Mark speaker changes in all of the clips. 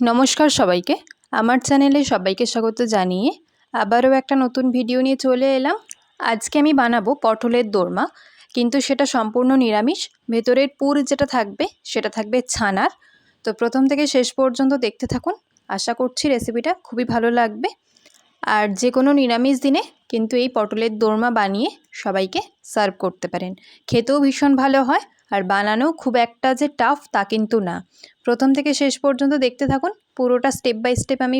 Speaker 1: নমস্কার সবাইকে। আমার চ্যানেলে সবাইকে স্বাগত জানিয়ে আবারও একটা নতুন ভিডিও নিয়ে চলে এলাম। আজকে আমি বানাবো পটলের দোরমা, কিন্তু সেটা সম্পূর্ণ নিরামিষ। ভেতরের পুর যেটা থাকবে, সেটা থাকবে ছানার। তো প্রথম থেকে শেষ পর্যন্ত দেখতে থাকুন। আশা করছি রেসিপিটা খুবই ভালো লাগবে। আর যে কোনো নিরামিষ দিনে কিন্তু এই পটলের দোরমা বানিয়ে সবাইকে সার্ভ করতে পারেন। খেতেও ভীষণ ভালো হয়। আর বানানো খুব একটা যে টাফ তা কিন্তু না। প্রথম থেকে শেষ পর্যন্ত দেখতে থাকুন, পুরোটা স্টেপ বাই স্টেপ আমি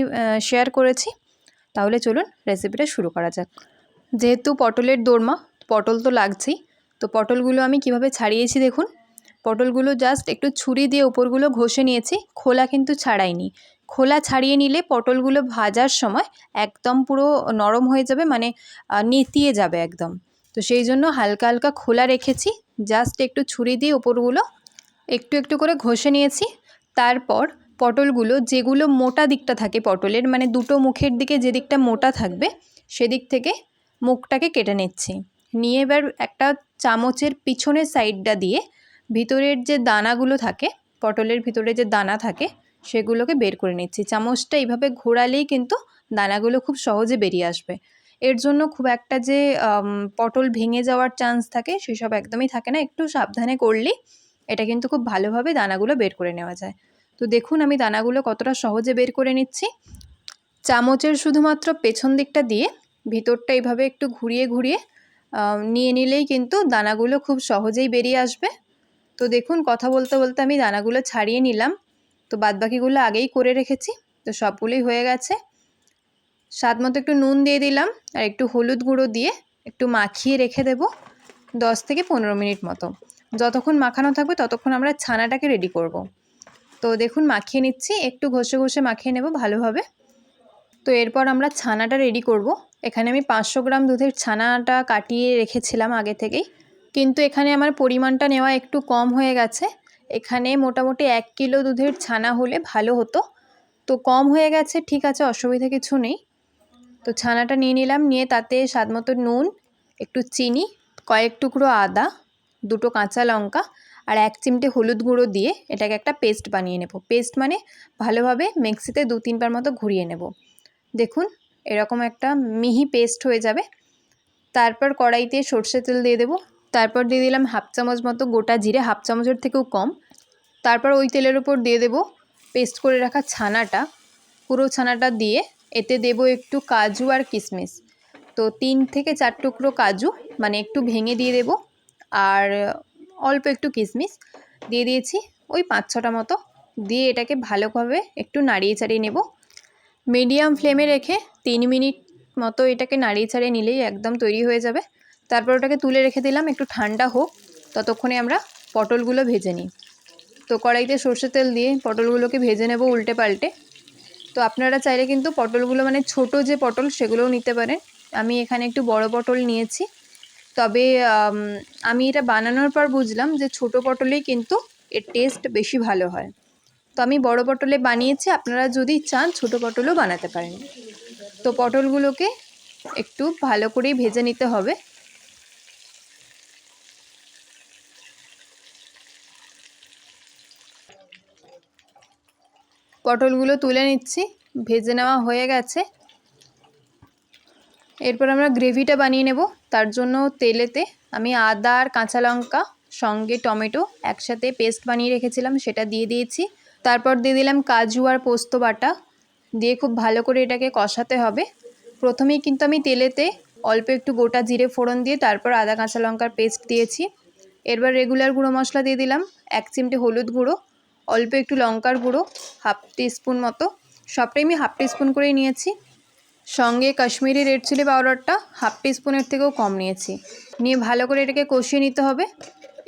Speaker 1: শেয়ার করেছি। তাহলে চলুন রেসিপিটা শুরু করা যাক। যেহেতু পটলের দোরমা, পটল তো লাগছেই, তো পটলগুলো আমি কীভাবে ছাড়িয়েছি দেখুন। পটলগুলো জাস্ট একটু ছুরি দিয়ে ওপরগুলো ঘষে নিয়েছি, খোলা কিন্তু ছাড়াইনি। খোলা ছাড়িয়ে নিলে পটলগুলো ভাজার সময় একদম পুরো নরম হয়ে যাবে মানে নেতিয়ে যাবে একদম। তো সেই জন্য হালকা হালকা খোলা রেখেছি জাস্ট একটু ছুরি দিয়ে ওপরগুলো একটু একটু করে ঘষে নিয়েছি। তারপর পটলগুলো যেগুলো মোটা দিকটা থাকে পটলের মানে দুটো মুখের দিকে যে দিকটা মোটা থাকবে, সেদিক থেকে মুখটাকে কেটে নিচ্ছি। নিয়ে এবার একটা চামচের পিছনের সাইডটা দিয়ে ভিতরের যে দানাগুলো থাকে, পটলের ভিতরে যে দানা থাকে, সেগুলোকে বের করে নিচ্ছি। চামচটা এইভাবে ঘোরালেই কিন্তু দানাগুলো খুব সহজে বেরিয়ে আসবে। এর জন্য খুব একটা যে পটল ভেঙে যাওয়ার চান্স থাকে, সেসব একদমই থাকে না। একটু সাবধানে করলেই এটা কিন্তু খুব ভালোভাবে দানাগুলো বের করে নেওয়া যায়। তো দেখুন, আমি দানাগুলো কতটা সহজে বের করে নিচ্ছি। চামচের শুধুমাত্র পেছন দিকটা দিয়ে ভিতরটা এইভাবে একটু ঘুরিয়ে ঘুরিয়ে নিয়ে নিলেই কিন্তু দানাগুলো খুব সহজেই বেরিয়ে আসবে। তো দেখুন, কথা বলতে বলতে আমি দানাগুলো ছাড়িয়ে নিলাম। তো বাদবাকিগুলো আগেই করে রেখেছি। তো সবগুলোই হয়ে গেছে। স্বাদ মতো একটু নুন দিয়ে দিলাম আর একটু হলুদ গুঁড়ো দিয়ে একটু মাখিয়ে রেখে দেব দশ থেকে পনেরো মিনিট মতো। যতক্ষণ মাখানো থাকবে ততক্ষণ আমরা ছানাটাকে রেডি করব। তো দেখুন মাখিয়ে নিচ্ছি, একটু ঘষে ঘষে মাখিয়ে নেব ভালোভাবে। তো এরপর আমরা ছানাটা রেডি করব। এখানে আমি পাঁচশো গ্রাম দুধের ছানাটা কাটিয়ে রেখেছিলাম আগে থেকেই। কিন্তু এখানে আমার পরিমাণটা নেওয়া একটু কম হয়ে গেছে। এখানে মোটামুটি এক কিলো দুধের ছানা হলে ভালো হতো। তো কম হয়ে গেছে, ঠিক আছে, অসুবিধা কিছু নেই। তো ছানাটা নিয়ে নিলাম, নিয়ে তাতে স্বাদ মতো নুন, একটু চিনি, কয়েক টুকরো আদা, দুটো কাঁচা লঙ্কা আর এক চিমটে হলুদ গুঁড়ো দিয়ে এটাকে একটা পেস্ট বানিয়ে নেব। পেস্ট মানে ভালোভাবে মিক্সিতে দু তিনবার মতো ঘুরিয়ে নেব। দেখুন, এরকম একটা মিহি পেস্ট হয়ে যাবে। তারপর কড়াইতে সর্ষে তেল দিয়ে দেবো। তারপর দিয়ে দিলাম হাফ চামচ মতো গোটা জিরে, হাফ চামচের থেকেও কম। তারপর ওই তেলের উপর দিয়ে দেব, পেস্ট করে রাখা ছানাটা, পুরো ছানাটা দিয়ে এতে দেব একটু কাজু আর কিশমিশ তো তিন থেকে চার টুকরো কাজু মানে একটু ভেঙে দিয়ে দেব, আর অল্প একটু কিশমিশ দিয়ে দিয়েছি ওই পাঁচ ছটা মতো। দিয়ে এটাকে ভালোভাবে একটু নাড়িয়ে চাড়িয়ে নেব। মিডিয়াম ফ্লেমে রেখে তিন মিনিট মতো এটাকে নাড়িয়ে ছাড়িয়ে নিলেই একদম তৈরি হয়ে যাবে। তারপর ওটাকে তুলে রেখে দিলাম, একটু ঠান্ডা হোক, ততক্ষণে আমরা পটলগুলো ভেজে নিই। তো কড়াইতে সর্ষে তেল দিয়ে পটলগুলোকে ভেজে নেব উল্টে পাল্টে। তো আপনারা চাইলে কিন্তু পটলগুলো মানে ছোট যে পটল সেগুলোও নিতে পারেন। আমি এখানে একটু বড় পটল নিয়েছি। তবে, আমি এটা বানানোর পর বুঝলাম যে ছোট পটলেই কিন্তু এর টেস্ট বেশি ভালো হয়। তো আমি বড় পটলে বানিয়েছি, আপনারা যদি চান ছোট পটলও বানাতে পারেন। তো পটলগুলোকে একটু ভালো করেই ভেজে নিতে হবে। পটলগুলো তুলে নিচ্ছি, ভেজে নেওয়া হয়ে গেছে। এরপর আমরা গ্রেভিটা বানিয়ে নেব। তার জন্য তেলেতে আমি আদা আর কাঁচা লঙ্কা, সঙ্গে টমেটো একসাথে পেস্ট বানিয়ে রেখেছিলাম, সেটা দিয়ে দিয়েছি। তারপর দিয়ে দিলাম কাজু আর পোস্ত বাটা। দিয়ে খুব ভালো করে এটাকে কষাতে হবে। প্রথমেই কিন্তু আমি তেলেতে অল্প একটু গোটা জিরে ফোড়ন দিয়ে তারপর আদা, কাঁচা লঙ্কার পেস্ট দিয়েছি। এরবার রেগুলার গুঁড়ো মশলা দিয়ে দিলাম, এক চিমটে হলুদ গুঁড়ো। অল্প একটু লঙ্কার গুঁড়ো, হাফ টিস্পুন মতো। সবটাই আমি হাফ টিস্পুন করেই নিয়েছি। সঙ্গে কাশ্মীরি রেড চিলি পাউডারটা হাফ টিস্পুনের থেকেও কম নিয়েছি। নিয়ে ভালো করে এটাকে কষিয়ে নিতে হবে।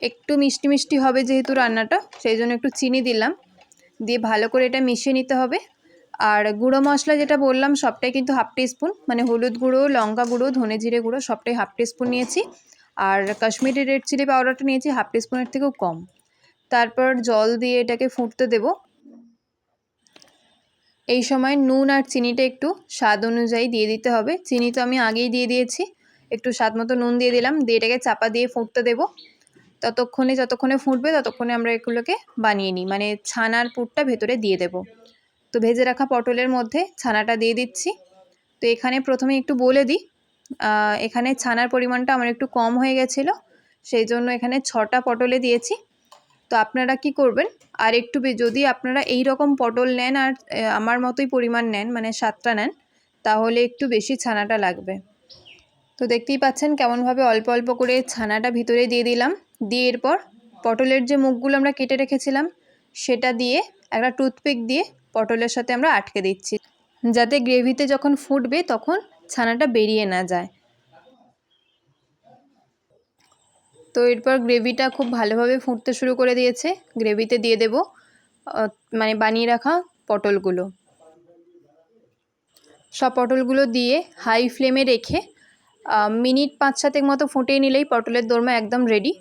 Speaker 1: একটু মিষ্টি মিষ্টি হবে যেহেতু রান্নাটা, সেই জন্য একটু চিনি দিলাম। দিয়ে ভালো করে এটা মিশিয়ে নিতে হবে। আর গুঁড়ো মশলা যেটা বললাম, সবটাই কিন্তু হাফ টিস্পুন। মানে হলুদ গুঁড়ো, লঙ্কা গুঁড়ো, ধনে জিরে গুঁড়ো, সবটাই হাফ টিস্পুন নিয়েছি। আর কাশ্মীরি রেড চিলি পাউডারটা নিয়েছি হাফ টিস্পুনের থেকেও কম। তারপর জল দিয়ে এটাকে ফুটতে দেব। এই সময় নুন আর চিনিটা একটু স্বাদ অনুযায়ী দিয়ে দিতে হবে। চিনি তো আমি আগেই দিয়ে দিয়েছি। একটু স্বাদ মতো নুন দিয়ে দিলাম। দিয়ে এটাকে চাপা দিয়ে ফুটতে দেব। ততক্ষণে যতক্ষণে ফুটবে ততক্ষণে আমরা এগুলোকে বানিয়ে নিই। মানে ছানার পুরটা ভেতরে দিয়ে দেব। তো ভেজে রাখা পটলের মধ্যে ছানাটা দিয়ে দিচ্ছি। তো এখানে প্রথমে একটু বলে দিই এখানে ছানার পরিমাণটা আমার একটু কম হয়ে গেছিল। সেই জন্য এখানে ছটা পটলে দিয়েছি। তো আপনারা কি করবেন? আর একটু যদি আপনারা এই রকম পটল নেন আর আমার মতোই পরিমাণ নেন মানে সাতটা নেন, তাহলে একটু বেশি ছানাটা লাগবে। তো দেখতেই পাচ্ছেন কেমনভাবে অল্প অল্প করে ছানাটা ভিতরে দিয়ে দিলাম। দিয়ে এরপর পটলের যে মুখগুলো আমরা কেটে রেখেছিলাম, সেটা দিয়ে একটা টুথপিক দিয়ে পটলের সাথে আমরা আটকে দিচ্ছি। যাতে গ্রেভিতে যখন ফুটবে, তখন ছানাটা বেরিয়ে না যায়। তো এরপর গ্রেভিটা খুব ভালোভাবে ফুটতে শুরু করে দিয়েছে। গ্রেভিতে দিয়ে দেব মানে বানিয়ে রাখা পটলগুলো। সব পটলগুলো দিয়ে হাই ফ্লেমে রেখে মিনিট পাঁচ সাতেক মতো ফুটিয়ে নিলেই পটলের দোরমা একদম রেডি।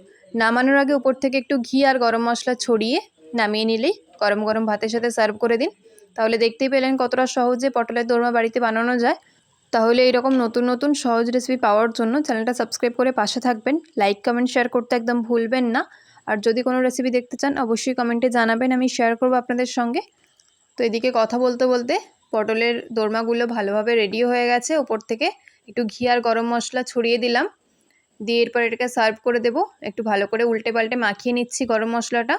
Speaker 1: নামানোর আগে উপর থেকে একটু ঘি আর গরম মশলা ছড়িয়ে নামিয়ে নিলেই গরম গরম ভাতের সাথে সার্ভ করে দিন। তাহলে দেখতেই পেলেন কতটা সহজে পটলের দোরমা বাড়িতে বানানো যায়। তাহলে এইরকম নতুন নতুন সহজ রেসিপি পাওয়ার জন্য চ্যানেলটা সাবস্ক্রাইব করে পাশে থাকবেন। লাইক কমেন্ট শেয়ার করতে একদম ভুলবেন না। আর যদি কোনো রেসিপি দেখতে চান, অবশ্যই কমেন্টে জানাবেন, আমি শেয়ার করব আপনাদের সঙ্গে। তো এদিকে কথা বলতে বলতে পটলের দোরমাগুলো ভালোভাবে রেডি হয়ে গেছে। ওপর থেকে একটু ঘি আর গরম মশলা ছড়িয়ে দিলাম। দিয়ে এরপর এটাকে সার্ভ করে দেব। একটু ভালো করে উল্টে পাল্টে মাখিয়ে নিচ্ছি গরম মশলাটা।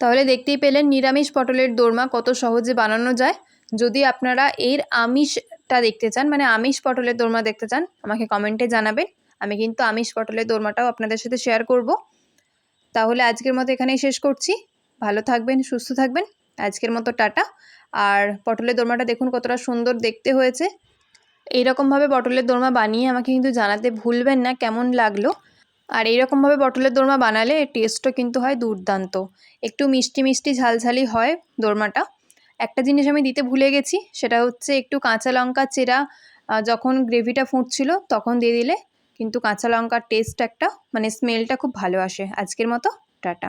Speaker 1: তাহলে দেখতেই পেলেন নিরামিষ পটলের দোরমা কত সহজে বানানো যায়। যদি আপনারা এর আমিষটা দেখতে চান মানে আমিষ পটলের দোরমা দেখতে চান, আমাকে কমেন্টে জানাবেন আমি কিন্তু আমিষ পটলের দোরমাটাও আপনাদের সাথে শেয়ার করব। তাহলে আজকের মতো এখানেই শেষ করছি। ভালো থাকবেন, সুস্থ থাকবেন। আজকের মতো টাটা। আর পটলের দোরমাটা দেখুন কতটা সুন্দর দেখতে হয়েছে। এইরকমভাবে পটলের দোরমা বানিয়ে আমাকে কিন্তু জানাতে ভুলবেন না, কেমন লাগল। আর এইরকমভাবে পটলের দোরমা বানালে টেস্টও কিন্তু হয় দুর্দান্ত। একটু মিষ্টি মিষ্টি ঝালঝালি হয় দোরমাটা। একটা জিনিস আমি দিতে ভুলে গেছি, সেটা হচ্ছে একটু কাঁচা লঙ্কা চেরা যখন গ্রেভিটা ফুটছিল তখন দিয়ে দিলে, কিন্তু কাঁচা লঙ্কার টেস্ট একটা মানে স্মেলটা খুব ভালো আসে। আজকের মতো, টাটা।